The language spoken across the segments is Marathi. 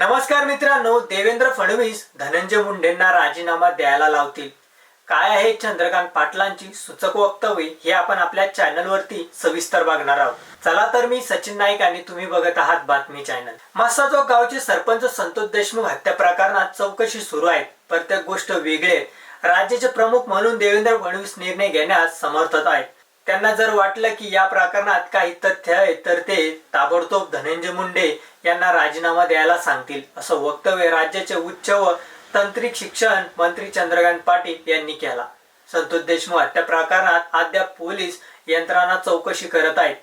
नमस्कार मित्रांनो देवेंद्र फडणवीस धनंजय मुंडेंना राजीनामा द्यायला लावतील. काय आहे चंद्रकांत पाटलांची सूचक वक्तव्य हे आपण आपल्या चॅनलवरती सविस्तर बघणार आहोत. चला तर मी सचिन नाईक आणि तुम्ही बघत आहात बातमी चॅनल. मस्साचौक गावचे सरपंच संतोष देशमुख हत्या प्रकरणात चौकशी सुरू आहे. प्रत्येक गोष्ट वेगळी आहे. राज्याचे प्रमुख म्हणून देवेंद्र फडणवीस निर्णय घेण्यास समर्थत आहेत. त्यांना जर वाटलं की या प्रकरणात काही तथ्य आहे तर ते ताबडतोब धनंजय मुंडे यांना राजीनामा द्यायला सांगतील असं वक्तव्य राज्याचे उच्च व तांत्रिक शिक्षण मंत्री चंद्रकांत पाटील यांनी केला. संतोष देशमुख हत्या प्रकरणात अद्याप पोलीस यंत्रणा चौकशी करत आहेत.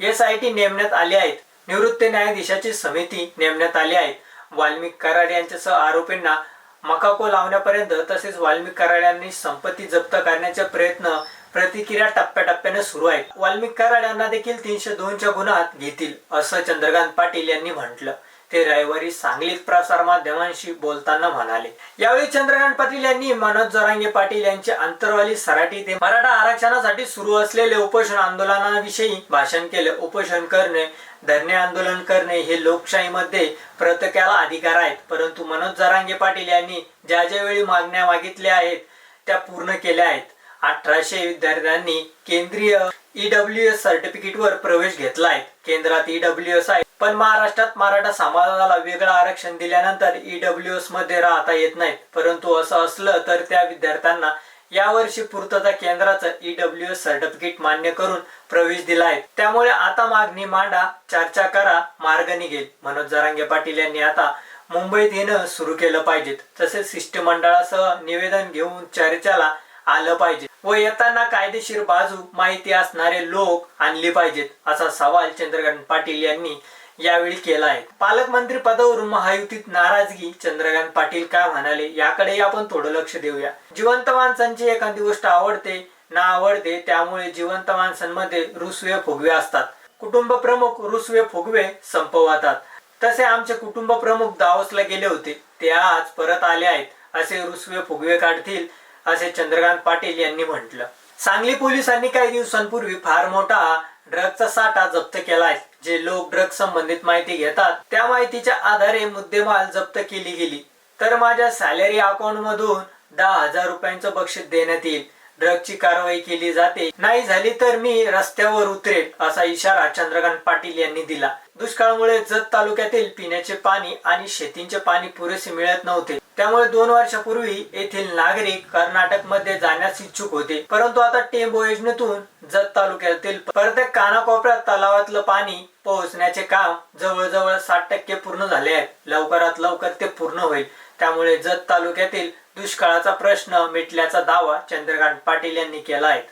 एस आय टी नेमण्यात आली आहेत. निवृत्त न्यायाधीशाची समिती नेमण्यात आली आहे. वाल्मिक कराड यांच्यासह आरोपींना मकाको लावण्यापर्यंत तसेच वाल्मिक कराड यांनी संपत्ती जप्त करण्याचे प्रयत्न प्रतिक्रिया टप्प्याटप्प्याने सुरू आहेत. वाल्मिक कराड यांना देखील तीनशे दोनच्या गुन्हात घेतील असं चंद्रकांत पाटील यांनी म्हटलं. ते रविवारी सांगलीत प्रसार माध्यमांशी बोलताना म्हणाले. यावेळी चंद्रकांत पाटील यांनी मनोज जरांगे पाटील यांचे अंतरवाली सराटी ते मराठा आरक्षणासाठी सुरू असलेले उपोषण आंदोलनाविषयी भाषण केले. उपोषण करणे धरणे आंदोलन करणे हे लोकशाहीमध्ये प्रत्येकाला अधिकार आहेत. परंतु मनोज जरांगे पाटील यांनी ज्या ज्या वेळी मागण्या मागितल्या आहेत त्या पूर्ण केल्या आहेत. अठराशे विद्यार्थ्यांनी केंद्रीय ईडब्ल्यू एस सर्टिफिकेट वर प्रवेश घेतला आहे केंद्रात ईडब्ल्यू एस आहे. पण महाराष्ट्रात मराठा समाजाला वेगळं आरक्षण दिल्यानंतर ईडब्ल्यू एसमध्ये राहता येत नाहीत. परंतु असं असलं तर त्या विद्यार्थ्यांना यावर्षी पूर्तता केंद्राचं ईडब्ल्यू एस सर्टिफिकेट मान्य करून प्रवेश दिला आहे त्यामुळे आता मागणी मांडा चर्चा करा मार्ग निघेल. मनोज जरांगे पाटील यांनी आता मुंबईत येणं सुरू केलं पाहिजेत. तसेच शिष्टमंडळासह निवेदन घेऊन चर्चेला आलं पाहिजे व येताना कायदेशीर बाजू माहिती असणारे लोक आणली पाहिजेत असा सवाल चंद्रकांत पाटील यांनी यावेळी केला आहे. पालकमंत्री पदावरून महायुतीत नाराजगी चंद्रकांत पाटील काय म्हणाले याकडे आपण थोडं लक्ष देऊया. जिवंत माणसांची एखादी गोष्ट आवडते ना आवडते त्यामुळे जिवंत माणसांमध्ये रुसवे फुगवे असतात. कुटुंब प्रमुख रुसवे फुगवे संपवतात. तसे आमचे कुटुंब प्रमुख दावसला गेले होते ते आज परत आले आहेत असे रुसवे फुगवे काढतील असे चंद्रकांत पाटील यांनी म्हटलं. सांगली पोलिसांनी काही दिवसांपूर्वी फार मोठा ड्रगचा साठा जप्त केलाय. जे लोक ड्रग संबंधित माहिती घेतात त्या माहितीच्या आधारे मुद्देमाल जप्त केली गेली. तर माझ्या सॅलरी अकाउंट मधून दहा हजार रुपयांचं बक्षीस देण्यात येईल. ड्रगची कारवाई केली जाते. नाही झाली तर मी रस्त्यावर उतरेल असा इशारा चंद्रकांत पाटील यांनी दिला. दुष्काळामुळे जत तालुक्यातील पिण्याचे पाणी आणि शेतीचे पाणी पुरेसे मिळत नव्हते. त्यामुळे दोन वर्षापूर्वी येथील नागरिक कर्नाटकमध्ये जाण्यास इच्छुक होते. परंतु आता टेंबो योजनेतून जत तालुक्यातील प्रत्येक कानाकोपऱ्यात तलावातलं पाणी पोहोचण्याचे काम जवळजवळ साठ टक्के पूर्ण झाले आहे. लवकरात लवकर ते पूर्ण होईल. त्यामुळे जत तालुक्यातील दुष्काळाचा प्रश्न मिटल्याचा दावा चंद्रकांत पाटील यांनी केला आहे.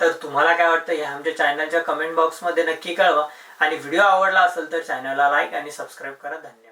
तर तुम्हाला काय वाटतं हे आमच्या चॅनलच्या कमेंट बॉक्समध्ये नक्की कळवा. आणि व्हिडिओ आवडला असेल तर चॅनलला लाईक आणि सबस्क्राईब करा. धन्यवाद.